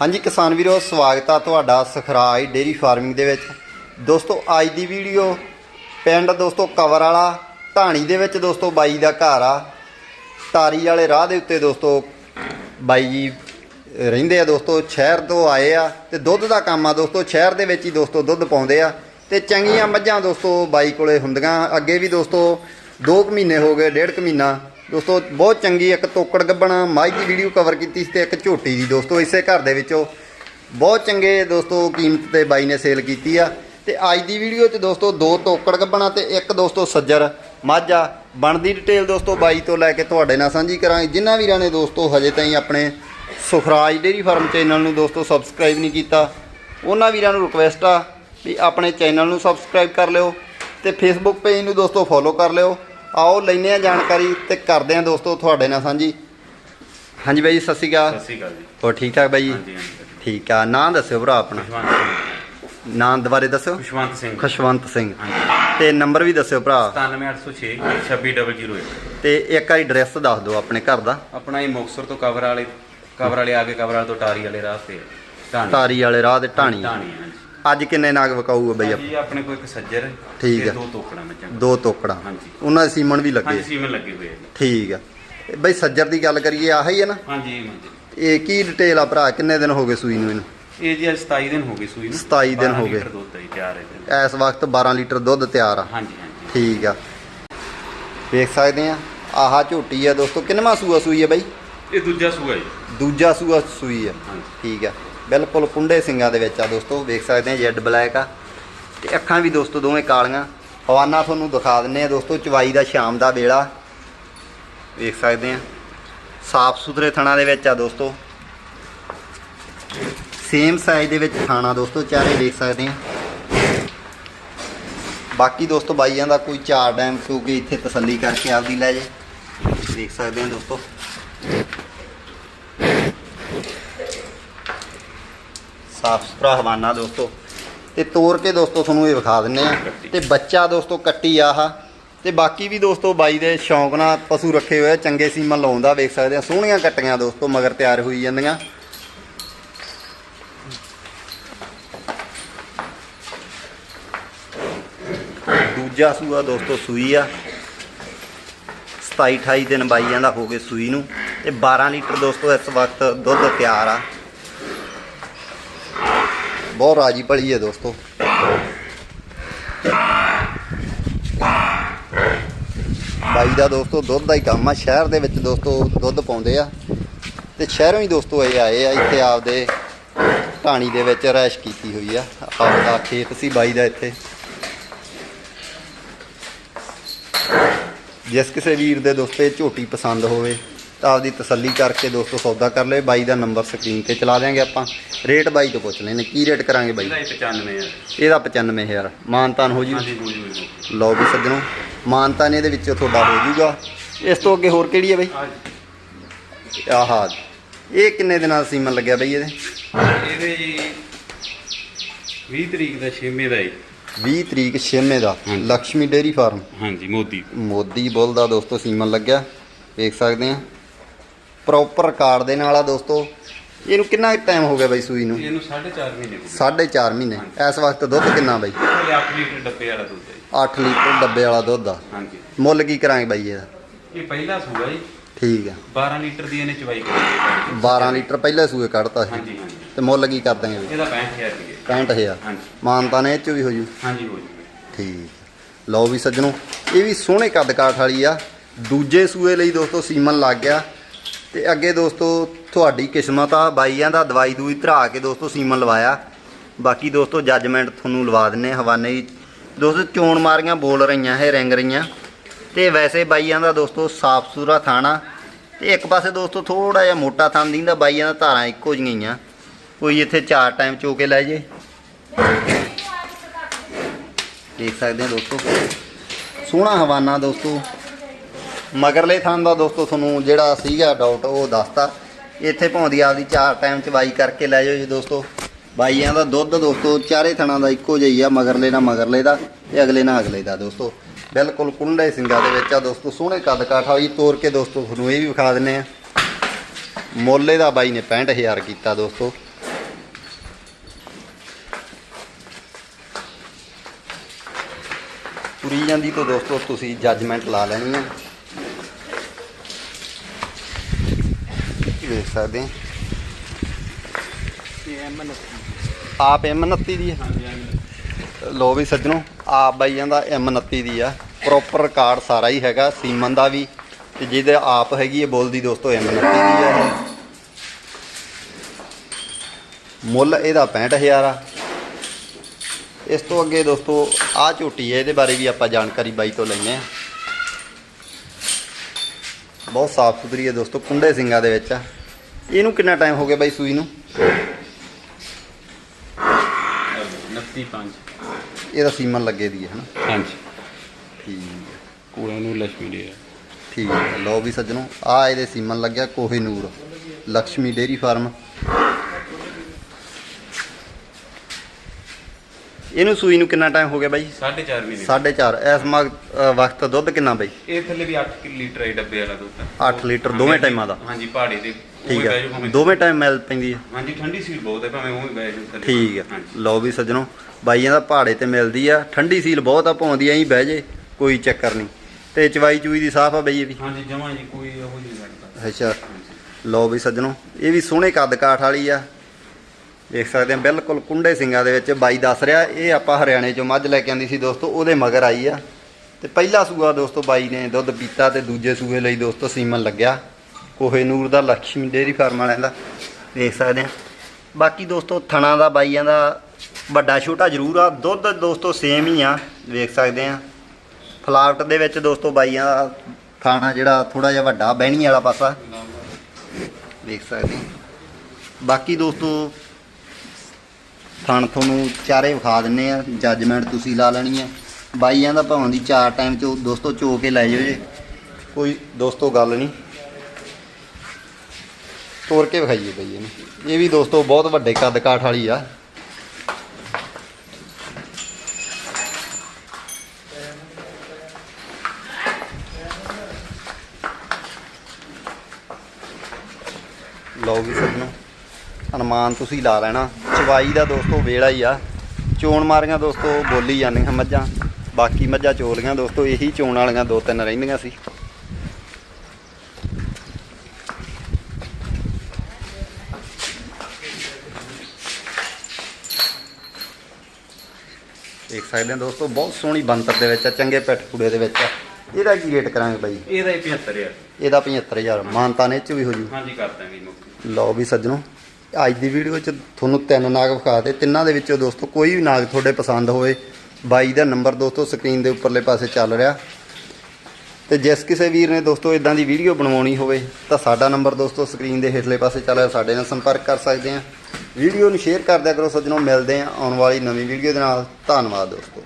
ਹਾਂਜੀ ਕਿਸਾਨ ਵੀਰੋ, ਸਵਾਗਤ ਆ ਤੁਹਾਡਾ ਸਖਰਾਜ ਡੇਰੀ ਫਾਰਮਿੰਗ ਦੇ ਵਿੱਚ। ਦੋਸਤੋ, ਅੱਜ ਦੀ ਵੀਡੀਓ ਪਿੰਡ ਦੋਸਤੋ ਕਵਰ ਵਾਲਾ ਢਾਣੀ ਦੇ ਵਿੱਚ ਦੋਸਤੋ ਬਾਈ ਦਾ ਘਰ ਆ। ਤਾਰੀ ਵਾਲੇ ਰਾਹ ਦੇ ਉੱਤੇ ਦੋਸਤੋ ਬਾਈ ਜੀ ਰਹਿੰਦੇ ਆ ਦੋਸਤੋ, ਸ਼ਹਿਰ ਤੋਂ ਆਏ ਆ ਤੇ ਦੁੱਧ ਦਾ ਕੰਮ ਆ ਦੋਸਤੋ, ਸ਼ਹਿਰ ਦੇ ਵਿੱਚ ਹੀ ਦੋਸਤੋ ਦੁੱਧ ਪਾਉਂਦੇ ਆ। ਤੇ ਚੰਗੀਆਂ ਮੱਝਾਂ ਦੋਸਤੋ ਬਾਈ ਕੋਲੇ ਹੁੰਦੀਆਂ, ਅੱਗੇ ਵੀ ਦੋਸਤੋ 2 ਮਹੀਨੇ ਹੋ ਗਏ, ਡੇਢ ਕੁ ਮਹੀਨਾ ਦੋਸਤੋ, ਬਹੁਤ ਚੰਗੀ ਇੱਕ ਤੋਕੜ ਗੱਬਣਾ ਮੱਝ ਦੀ ਵੀਡੀਓ ਕਵਰ ਕੀਤੀ ਸੀ ਤੇ ਇੱਕ ਝੋਟੀ ਦੀ। ਦੋਸਤੋ, ਇਸੇ ਘਰ ਦੇ ਵਿੱਚੋਂ ਬਹੁਤ ਚੰਗੇ ਦੋਸਤੋ ਕੀਮਤ ਤੇ ਬਾਈ ਨੇ ਸੇਲ ਕੀਤੀ ਆ। ਤੇ ਅੱਜ ਦੀ ਵੀਡੀਓ 'ਚ ਦੋਸਤੋ ਦੋ ਤੋਕੜ ਗੱਬਣਾ ਤੇ ਇੱਕ ਦੋਸਤੋ ਸੱਜਰ। ਮਾਝਾ ਬਣਦੀ ਡਿਟੇਲ ਦੋਸਤੋ ਬਾਈ ਤੋਂ ਲੈ ਕੇ ਤੁਹਾਡੇ ਨਾਲ ਸਾਂਝੀ ਕਰਾਂਗੇ ਜਿਨ੍ਹਾਂ ਵੀਰਾਂ ਨੇ ਦੋਸਤੋ ਹਜੇ ਤਾਈਂ ਆਪਣੇ ਸੁਖਰਾਜ ਡੇਰੀ ਫਾਰਮ ਚੈਨਲ ਨੂੰ ਦੋਸਤੋ ਸਬਸਕ੍ਰਾਈਬ ਨਹੀਂ ਕੀਤਾ, ਉਹਨਾਂ ਵੀਰਾਂ ਨੂੰ ਰਿਕੁਐਸਟ ਆ ਵੀ ਆਪਣੇ ਚੈਨਲ ਨੂੰ ਸਬਸਕ੍ਰਾਈਬ ਕਰ ਲਿਓ ਤੇ ਫੇਸਬੁੱਕ ਪੇਜ ਨੂੰ ਦੋਸਤੋ ਫੋਲੋ ਕਰ ਲਿਓ। ਆਓ ਲੈਨੇ ਆ ਜਾਣਕਾਰੀ ਤੇ ਕਰਦੇ ਆ ਦੋਸਤੋ ਤੁਹਾਡੇ ਨਾਲ ਸਾਂਝੀ। ਹਾਂਜੀ ਬਾਈ ਜੀ, ਸਤਿ ਸ਼੍ਰੀ ਅਕਾਲ। ਸਤਿ ਸ਼੍ਰੀ ਅਕਾਲ ਜੀ। ਹੋਰ ਠੀਕ ਠਾਕ ਬਾਈ ਜੀ? ਹਾਂਜੀ ਹਾਂਜੀ ਠੀਕ ਆ। ਨਾਂ ਦੱਸਿਓ ਭਰਾ ਆਪਣਾ। ਖੁਸ਼ਵੰਤ ਸਿੰਘ ਨਾਂ ਦੁਬਾਰੇ ਦੱਸਿਓ। ਖੁਸ਼ਵੰਤ ਸਿੰਘ ਖੁਸ਼ਵੰਤ ਸਿੰਘ। ਹਾਂਜੀ। ਤੇ ਨੰਬਰ ਵੀ ਦੱਸਿਓ ਭਰਾ। 97806 26001 ਤੇ ਇੱਕ ਵਾਰੀ ਐਡਰੈਸ ਦੱਸ ਦਿਓ ਆਪਣੇ ਘਰ ਦਾ। ਆਪਣਾ ਹੀ ਮੁਕਤਸਰ ਤੋਂ ਕਵਰ ਵਾਲੇ ਕਵਰ ਵਾਲੇ ਆ ਕੇ ਕਵਰ ਵਾਲੇ ਤੋਂ ਟਾਰੀ ਵਾਲੇ ਰਾਹ ਤੇ। ਢਾਣੀ ਤਾਰੀ ਵਾਲੇ ਰਾਹ ਤੇ ਢਾਣੀ ਢਾਣੀ ਹਾਂਜੀ। ਅੱਜ ਕਿੰਨੇ ਨਾਗ ਵਕਾਊਗਾ ਬਈ ਜੀ ਆਪਣੇ ਕੋਲ ਇੱਕ ਸੱਜਰ ਠੀਕ ਤੇ ਆ। ਦੋ ਟੋਕੜਾ ਮੱਝਾਂ ਦੋ ਤੋਕੜਾਂ। ਹਾਂਜੀ। ਉਹਨਾਂ ਦੇ ਸੀਮਨ ਵੀ ਲੱਗੇ। ਹਾਂਜੀ ਸੀਮਨ ਲੱਗੇ ਹੋਏ ਆ ਜੀ। ਠੀਕ ਆ। ਇਹ ਬਈ ਸੱਜਰ ਦੀ ਗੱਲ ਕਰੀਏ ਆਹ ਹੀ ਹੈ ਨਾ? ਹਾਂਜੀ ਇਹ ਇਹ ਕੀ ਡਿਟੇਲ ਆ ਭਰਾ? ਕਿੰਨੇ ਦਿਨ ਹੋ ਗਏ ਸੂਈ ਨੂੰ ਇਹਨੂੰ? ਇਹ ਜੀ ਅੱਜ 27 ਦਿਨ ਹੋ ਗਏ ਸੂਈ ਨੂੰ। 27 ਦਿਨ 12 ਹੋ ਗਏ। ਲੀਟਰ ਦੁੱਧ ਹੈ ਜੀ, ਤਿਆਰ ਹੈ ਜੀ। ਇਸ ਵਕਤ 12 ਲੀਟਰ ਦੁੱਧ ਤਿਆਰ ਆ। ਹਾਂਜੀ ਹਾਂਜੀ। ਠੀਕ ਆ। ਵੇਖ ਸਕਦੇ ਆ। ਆਹਾ ਝੋਟੀ ਆ ਦੋਸਤੋ। ਕਿੰਨਵਾਂ ਸੂਆ ਸੂਈ ਆ ਬਈ? ਇਹ ਦੂਜਾ ਸੂਆ ਜੀ। ਦੂਜਾ ਸੂਆ ਸੂਈ ਆ। ਹਾਂਜੀ। ਠੀਕ ਆ। ਬਿਲਕੁਲ ਕੁੰਡੇ ਸਿੰਘਾਂ ਦੇ ਵਿੱਚ ਆ ਦੋਸਤੋ, ਵੇਖ ਸਕਦੇ ਆ ਜੈਡ ਬਲੈਕ ਆ। ਤੇ ਅੱਖਾਂ ਵੀ ਦੋਸਤੋ ਦੋਵੇਂ ਕਾਲੀਆਂ। ਹਵਾਨਾ ਤੁਹਾਨੂੰ ਦਿਖਾ ਦਿੰਨੇ ਆ ਦੋਸਤੋ, ਚਵਾਈ ਦਾ ਸ਼ਾਮ ਦਾ ਵੇਲਾ। ਵੇਖ ਸਕਦੇ ਆ ਸਾਫ਼ ਸੁਥਰੇ ਥਣਾ ਦੇ ਵਿੱਚ ਆ ਦੋਸਤੋ। ਸੇਮ ਸਾਈਜ਼ ਦੇ ਵਿੱਚ ਥਾਣਾ ਦੋਸਤੋ, ਚਾਰੇ ਦੇਖ ਸਕਦੇ ਆ ਬਾਕੀ ਦੋਸਤੋ, ਬਾਈਆਂ ਦਾ ਕੋਈ ਚਾਰ ਡੈਮ ਕਿਉਂਕਿ ਇੱਥੇ ਤਸੱਲੀ ਕਰਕੇ ਆਪਦੀ ਲੈ ਜੇ। ਦੇਖ ਸਕਦੇ ਆ ਦੋਸਤੋ। ਸਾਫ਼ ਸੁਥਰਾ ਹਵਾਨਾ ਦੋਸਤੋ। ਤੇ ਤੋੜ ਕੇ ਦੋਸਤੋ ਤੁਹਾਨੂੰ ਇਹ ਵਿਖਾ ਦਿੰਨੇ ਆ ਤੇ ਬੱਚਾ ਦੋਸਤੋ ਕੱਟੀ ਆਹ। ਤੇ ਬਾਕੀ ਵੀ ਦੋਸਤੋ ਬਾਈ ਦੇ ਸ਼ੌਂਕ ਨਾਲ ਪਸ਼ੂ ਰੱਖੇ ਹੋਏ ਆ, ਚੰਗੇ ਸੀਮਨ ਲਾਉਂਦਾ ਵੇਖ ਸਕਦੇ ਆ ਸੋਹਣੀਆਂ ਕੱਟੀਆਂ ਦੋਸਤੋ, ਮਗਰ ਤਿਆਰ ਹੋਈ ਜਾਂਦੀਆਂ। ਦੂਜਾ ਸੂਆ ਦੋਸਤੋ ਸੂਈ ਆ। 27 28 ਦਿਨ ਬਾਈਆਂ ਦਾ ਹੋ ਗਏ ਸੂਈ ਨੂੰ। ਤੇ 12 ਲੀਟਰ ਦੋਸਤੋ ਇਸ ਵਕਤ ਦੁੱਧ ਤਿਆਰ ਆ। ਬਹੁਤ ਰਾਜੀ ਭਲੀ ਹੈ ਦੋਸਤੋ। ਬਾਈ ਦਾ ਦੋਸਤੋ, ਦੁੱਧ ਦਾ ਹੀ ਕੰਮ ਆ। ਸ਼ਹਿਰ ਦੇ ਵਿੱਚ ਦੋਸਤੋ, ਦੁੱਧ ਪਾਉਂਦੇ ਆ। ਤੇ ਸ਼ਹਿਰੋਂ ਹੀ ਦੋਸਤੋ ਇਹ ਆਏ ਆ, ਇੱਥੇ ਆਪਦੇ ਢਾਣੀ ਦੇ ਵਿੱਚ ਰੈਸ਼ ਕੀਤੀ ਹੋਈ ਆ। ਆਪਦਾ ਖੇਤ ਸੀ ਬਾਈ ਦਾ ਇੱਥੇ। ਜਿਸ ਕਿਸੇ ਵੀਰ ਦੇ ਦੋਸਤੇ ਇਹ ਝੋਟੀ ਪਸੰਦ ਹੋਵੇ। ਆਪਦੀ ਤਸੱਲੀ ਕਰਕੇ ਦੋਸਤੋ ਸੌਦਾ ਕਰ ਲਏ ਬਾਈ ਦਾ ਨੰਬਰ ਸਕਰੀਨ ਤੇ ਚਲਾ ਦਿਆਂਗੇ ਆਪਾਂ। ਰੇਟ ਬਾਈ ਤੋਂ ਪੁੱਛ ਲੈਣੇ ਕੀ ਰੇਟ ਕਰਾਂਗੇ ਬਾਈ? ਇਹਦਾ ਇਹ 95 ਹੈ ਇਹਦਾ 95000 ਮਾਨਤਾਨ ਹੋ ਜੀ ਹੋ ਹੋ ਲਓ ਵੀ ਸੱਜਣੋ ਮਾਨਤਾਨ ਇਹਦੇ ਵਿੱਚੋਂ ਤੁਹਾਡਾ ਹੋ ਜੂਗਾ। ਇਸ ਤੋਂ ਅੱਗੇ ਹੋਰ ਕਿਹੜੀ ਹੈ ਬਾਈ? ਆਹਾ ਇਹ ਕਿੰਨੇ ਦਿਨਾਂ ਦਾ ਸੀਮਨ ਲੱਗਿਆ ਬਾਈ ਇਹਦੇ? ਇਹਦੇ ਜੀ 20 ਤਰੀਕ ਦਾ 6ਵੇਂ ਦਾ ਜੀ। 20 ਤਰੀਕ 6ਵੇਂ ਦਾ। Lakshmi dairy farm. ਹਾਂਜੀ ਮੋਦੀ। ਮੋਦੀ ਬੁੱਲ ਦਾ ਦੋਸਤੋ ਸੀਮਨ ਲੱਗਿਆ। ਵੇਖ ਸਕਦੇ ਆ। ਪ੍ਰੋਪਰ ਕਾਰਡ ਦੇ ਨਾਲ ਆ ਦੋਸਤੋ। ਇਹਨੂੰ ਕਿੰਨਾ ਟਾਈਮ ਹੋ ਗਿਆ ਬਾਈ ਸੂਈ ਨੂੰ? ਇਹਨੂੰ 4.5 ਮਹੀਨੇ ਹੋ ਗਏ। 4.5 ਮਹੀਨੇ। ਇਸ ਵਕਤ ਦੁੱਧ ਕਿੰਨਾ ਬਾਈ? ਇਹ 8 ਲੀਟਰ ਡੱਬੇ ਵਾਲਾ ਦੁੱਧ ਹੈ ਜੀ। 8 ਲੀਟਰ ਡੱਬੇ ਵਾਲਾ ਦੁੱਧ ਆ। ਹਾਂਜੀ। ਮੁੱਲ ਕੀ ਕਰਾਂਗੇ ਬਾਈ ਇਹਦਾ? ਇਹ ਪਹਿਲਾ ਸੂਆ ਜੀ। ਠੀਕ ਆ। 12 ਲੀਟਰ ਦੀ ਇਹਨੇ ਚਵਾਈ ਕੀਤੀ 12 ਲੀਟਰ ਪਹਿਲੇ ਸੂਏ ਕੱਢਤਾ ਸੀ। ਹਾਂਜੀ ਹਾਂਜੀ। ਤੇ ਮੁੱਲ ਕੀ ਕਰ ਦਾਂਗੇ ਬਾਈ ਇਹਦਾ 65000 ਰੁਪਏ। 65000 ਹਾਂਜੀ। ਮਾਨਤਾ ਨੇ ਇਹ ਚ ਵੀ ਹੋ ਜੂ। ਹਾਂਜੀ ਹੋ ਜੂਗਾ ਠੀਕ ਲਓ ਵੀ ਸੱਜਣੋ ਇਹ ਵੀ ਸੋਹਣੇ ਕੱਦ ਕਾਠ ਵਾਲੀ ਆ। ਦੂਜੇ ਸੂਏ ਲਈ ਦੋਸਤੋ ਸੀਮਨ ਲੱਗ ਗਿਆ। ਤੇ ਅੱਗੇ ਦੋਸਤੋ, ਤੁਹਾਡੀ ਕਿਸਮਤ ਆ, ਬਾਈਆਂ ਦਾ ਦਵਾਈ ਦੂਈ ਧਰਾ ਕੇ ਦੋਸਤੋ ਸੀਮਨ ਲਵਾਇਆ। ਬਾਕੀ ਦੋਸਤੋ ਜੱਜਮੈਂਟ ਤੁਹਾਨੂੰ ਲਵਾ ਦਿੰਨੇ ਹਵਾਨੇ ਦੀ ਦੋਸਤੋ, ਚੋਣ ਮਾਰੀਆਂ, ਬੋਲ ਰਹੀਆਂ ਇਹ, ਰਿੰਗ ਰਹੀਆਂ। ਤੇ ਵੈਸੇ ਬਾਈਆਂ ਦਾ ਦੋਸਤੋ ਸਾਫ਼ ਸੁਥਰਾ ਥਾਣਾ। ਤੇ ਇੱਕ ਪਾਸੇ ਦੋਸਤੋ ਥੋੜਾ ਜਿਹਾ ਮੋਟਾ ਥਾਂ ਦਿੰਦਾ, ਬਾਈਆਂ ਦਾ ਧਾਰਾਂ ਇੱਕੋ ਜਿਹੀਆਂ ਆ। ਕੋਈ ਇੱਥੇ ਚਾਰ ਟਾਈਮ ਚੋ ਕੇ ਲੈ ਜੇ। ਦੇਖ ਸਕਦੇ ਆ ਦੋਸਤੋ। ਸੋਹਣਾ ਹਵਾਨਾ ਦੋਸਤੋ। ਮਗਰਲੇ ਥਾਂ ਦਾ ਦੋਸਤੋ, ਤੁਹਾਨੂੰ ਜਿਹੜਾ ਸੀਗਾ ਡਾਊਟ ਉਹ ਦੱਸਤਾ। ਇੱਥੇ ਭੌਂਦੀ ਆਪਦੀ ਚਾਰ ਟਾਈਮ ਚ ਬਾਈ ਕਰਕੇ ਲੈ ਜਾਓ ਜੀ ਦੋਸਤੋ। ਬਾਈਆਂ ਦਾ ਦੁੱਧ ਦੋਸਤੋ, ਚਾਰੇ ਥਣਾ ਦਾ ਇੱਕੋ ਜਿਹੀ ਆ, ਮਗਰਲੇ ਨਾਲ ਮਗਰਲੇ ਦਾ ਤੇ ਅਗਲੇ ਨਾਲ ਅਗਲੇ ਦਾ ਦੋਸਤੋ। ਬਿਲਕੁਲ ਕੁੰਡੇ ਸਿੰਘਾਂ ਦੇ ਵਿੱਚ ਆ ਦੋਸਤੋ, ਸੋਹਣੇ ਕੱਦ ਕਾਠਾ ਜੀ ਤੋਰ ਕੇ ਦੋਸਤੋ ਤੁਹਾਨੂੰ ਇਹ ਵੀ ਵਿਖਾ ਦਿੰਨੇ ਆ। ਮੋਲੇ ਦਾ ਬਾਈ ਨੇ 65000 ਕੀਤਾ ਦੋਸਤੋ। ਤੁਰੀ ਜਾਂਦੀ ਤੋਂ ਦੋਸਤੋ, ਤੁਸੀਂ ਜੱਜਮੈਂਟ ਲਾ ਲੈਣੀ ਆ। ਵੇਖ ਸਕਦੇ ਆ ਇਹ ਐਮ ਆਪ M29 ਦੀ ਹੈ ਲੋ ਵੀ ਸੱਜਣੋ ਆਪ ਬਾਈ ਜਾਂਦਾ M29 ਦੀ ਆ। ਪ੍ਰੋਪਰ ਰਿਕਾਰਡ ਸਾਰਾ ਹੀ ਹੈਗਾ ਸੀਮਨ ਦਾ ਵੀ। ਤੇ ਜਿਹਦੇ ਆਪ ਹੈਗੀ ਹੈ ਬੋਲਦੀ ਦੋਸਤੋ M29 ਦੀ ਆ ਇਹ। ਮੁੱਲ ਇਹਦਾ 65000 ਆ। ਇਸ ਤੋਂ ਅੱਗੇ ਦੋਸਤੋ ਆ ਝੋਟੀ ਹੈ ਇਹਦੇ ਬਾਰੇ ਵੀ ਆਪਾਂ ਜਾਣਕਾਰੀ ਬਾਈ ਤੋਂ ਲੈਂਦੇ ਆ ਬਹੁਤ ਸਾਫ਼ ਸੁਥਰੀ ਹੈ ਦੋਸਤੋ ਕੁੰਡੇ ਸਿੰਘਾਂ ਦੇ ਵਿੱਚ ਆ। ਇਹਨੂੰ ਕਿੰਨਾ ਟਾਈਮ ਹੋ ਗਿਆ ਬਾਈ ਸੂਈ ਨੂੰ? 295 ਇਹਦਾ ਸੀਮਨ ਲੱਗੇ ਦੀ ਹੈ ਹਨਾ? ਹਾਂਜੀ। ਠੀਕ ਹੈ। ਕੋਲਾਂ ਨੂੰ ਲక్ష్ਮੀ ਡੇਰਾ ਠੀਕ ਹੈ। ਲਓ ਵੀ ਸੱਜਣੋ ਆ ਇਹਦੇ ਸੀਮਨ ਲੱਗਿਆ ਕੋਹੇ ਨੂਰ। Lakshmi dairy farm. ਇਹਨੂੰ ਸੂਈ ਨੂੰ ਕਿੰਨਾ ਟਾਈਮ ਹੋ ਗਿਆ ਬਾਈ? 4.5 ਮਹੀਨੇ। 4.5 ਇਸ ਮਗ ਵਕਤ ਦੁੱਧ ਕਿੰਨਾ ਬਾਈ? ਇਹ ਥੱਲੇ ਵੀ 8 ਲੀਟਰ ਹੈ ਡੱਬੇ ਵਾਲਾ ਦੁੱਧ 8 ਲੀਟਰ ਦੋਵੇਂ ਟਾਈਮਾਂ ਦਾ। ਹਾਂਜੀ ਪਹਾੜੀ ਦੇ ਠੀਕ ਹੈ ਦੋਵੇਂ ਟਾਈਮ ਮਿਲ ਪੈਂਦੀ ਹੈ ਹਾਂਜੀ ਠੰਡੀ ਸੀਲ ਬਹੁਤ ਹੈ ਭਾਵੇਂ ਉਹ ਹੀ ਬਹਿ ਜਾਓ ਥੱਲੇ ਠੀਕ ਹੈ ਹਾਂਜੀ। ਲਓ ਵੀ ਸੱਜਣੋ ਬਾਈਆਂ ਦਾ ਪਹਾੜੇ ਤੇ ਮਿਲਦੀ ਆ। ਠੰਡੀ ਸੀਲ ਬਹੁਤ ਆ ਪਾਉਂਦੀ ਐਂ ਬਹਿ ਜੇ ਕੋਈ ਚੱਕਰ ਨਹੀਂ। ਤੇ ਚਵਾਈ ਚੂਈ ਦੀ ਸਾਫ਼ ਆ ਬਈ ਇਹ ਵੀ। ਹਾਂਜੀ ਜਮਾ ਜੀ ਕੋਈ ਉਹ ਨਹੀਂ। ਲੱਗਦਾ ਅੱਛਾ ਲਓ ਵੀ ਸੱਜਣੋ ਇਹ ਵੀ ਸੋਹਣੇ ਕੱਦ ਕਾਠ ਵਾਲੀ ਆ। ਦੇਖ ਸਕਦੇ ਆ ਬਿਲਕੁਲ ਕੁੰਡੇ ਸਿੰਘਾਂ ਦੇ ਵਿੱਚ ਬਾਈ ਦੱਸ ਰਿਹਾ। ਇਹ ਆਪਾਂ ਹਰਿਆਣੇ ਚੋਂ ਮੱਝ ਲੈ ਕੇ ਆਂਦੀ ਸੀ ਦੋਸਤੋ ਉਹਦੇ ਮਗਰ ਆਈ ਆ। ਤੇ ਪਹਿਲਾ ਸੂਆ ਦੋਸਤੋ ਬਾਈ ਨੇ ਦੁੱਧ ਪੀਤਾ ਤੇ ਦੂਜੇ ਸੂਏ ਲਈ ਦੋਸਤੋ ਸੀਮਨ ਲੱਗਿਆ। ਕੋਹੇ ਨੂਰ ਦਾ ਲక్ష్ਮੀ ਡੇਰੀ ਫਾਰਮ ਵਾਲਿਆਂ ਦਾ, ਦੇਖ ਸਕਦੇ ਆ ਬਾਕੀ ਦੋਸਤੋ, ਥਣਾ ਦਾ, ਬਾਈਆਂ ਦਾ, ਵੱਡਾ ਛੋਟਾ ਜ਼ਰੂਰ ਆ। ਦੁੱਧ ਦੋਸਤੋ ਸੇਮ ਹੀ ਆ ਵੇਖ ਸਕਦੇ ਆ ਫਲਾਵਟ ਦੇ ਵਿੱਚ ਦੋਸਤੋ ਬਾਈਆਂ ਦਾ ਥਾਣਾ ਜਿਹੜਾ ਥੋੜਾ ਜਿਹਾ ਵੱਡਾ, ਬਹਿਣੀ ਵਾਲਾ ਪਾਸਾ। ਵੇਖ ਸਕਦੇ ਬਾਕੀ ਦੋਸਤੋ, ਥਣ ਤੁਹਾਨੂੰ ਚਾਰੇ ਵਿਖਾ ਦਿੰਨੇ ਆ। ਜੱਜਮੈਂਟ ਤੁਸੀਂ ਲਾ ਲੈਣੀ ਆ। ਬਾਈਆਂ ਦਾ ਭਾਵਾਂ ਦੀ ਚਾਰ ਟਾਈਮ ਚੋ ਦੋਸਤੋ ਚੋ ਕੇ ਲੈ ਜਾਓ ਜੇ। ਕੋਈ ਦੋਸਤੋ ਗੱਲ ਨਹੀਂ। ਤੋੜ ਕੇ ਵਿਖਾਈਏ ਬਈ ਇਹਨੂੰ। ਇਹ ਵੀ ਦੋਸਤੋ ਬਹੁਤ ਵੱਡੇ ਕੱਦ ਕਾਠ ਵਾਲੀ ਆ। ਲਓ ਵੀ ਸੱਜਣੋ, ਅਨੁਮਾਨ ਤੁਸੀਂ ਲਾ ਲੈਣਾ। ਚਵਾਈ ਦਾ ਦੋਸਤੋ ਵੇਲਾ ਹੀ ਆ। ਚੋਣ ਮਾਰੀਆਂ ਦੋਸਤੋ ਬੋਲੀ ਜਾਂਦੀਆਂ ਮੱਝਾਂ। ਬਾਕੀ ਮੱਝਾਂ ਚੋਲੀਆਂ ਦੋਸਤੋ, ਇਹੀ ਚੋਣ ਵਾਲੀਆਂ ਦੋ ਤਿੰਨ ਰਹਿੰਦੀਆਂ ਸੀ। ਦੇਖ ਸਕਦੇ ਹੋ ਦੋਸਤੋ ਬਹੁਤ ਸੋਹਣੀ ਬੰਤਰ ਦੇ ਵਿੱਚ ਆ ਚੰਗੇ ਪਿੱਠ ਪੂੜੇ ਦੇ ਵਿੱਚ ਆ। ਇਹਦਾ ਕੀ ਰੇਟ ਕਰਾਂਗੇ ਬਾਈ? ਇਹਦਾ ਹੀ 75 ਹੈ ਇਹਦਾ 75000 ਮਾਨਤਾ ਨੇ ਚ ਵੀ ਹੋ ਜੂ। ਹਾਂਜੀ ਕਰ ਦਾਂਗੇ ਮੁੱਕ ਲਓ ਵੀ ਸੱਜਣੋ ਅੱਜ ਦੀ ਵੀਡੀਓ 'ਚ ਤੁਹਾਨੂੰ ਤਿੰਨ ਨਾਗ ਵਿਖਾ ਤੇ ਤਿੰਨਾਂ ਦੇ ਵਿੱਚੋਂ ਦੋਸਤੋ ਕੋਈ ਵੀ ਨਾਗ ਤੁਹਾਡੇ ਪਸੰਦ ਹੋਵੇ ਬਾਈ ਦਾ ਨੰਬਰ ਦੋਸਤੋ ਸਕਰੀਨ ਦੇ ਉੱਪਰਲੇ ਪਾਸੇ ਚੱਲ ਰਿਹਾ। ਤੇ ਜਿਸ ਕਿਸੇ ਵੀਰ ਨੇ ਦੋਸਤੋ ਇਦਾਂ ਦੀ ਵੀਡੀਓ ਬਣਵਾਉਣੀ ਹੋਵੇ, ਤਾਂ ਸਾਡਾ ਨੰਬਰ ਦੋਸਤੋ ਸਕਰੀਨ ਦੇ ਹੇਠਲੇ ਪਾਸੇ ਚੱਲ ਰਿਹਾ, ਸਾਡੇ ਨਾਲ ਸੰਪਰਕ ਕਰ ਸਕਦੇ ਆ ਵੀਡੀਓ ਨੂੰ ਸ਼ੇਅਰ ਕਰ ਦਿਆ ਕਰੋ ਸੱਜਣੋ, ਮਿਲਦੇ ਆ ਆਉਣ ਵਾਲੀ ਨਵੀਂ ਵੀਡੀਓ ਦੇ ਨਾਲ। ਧੰਨਵਾਦ ਦੋਸਤੋ।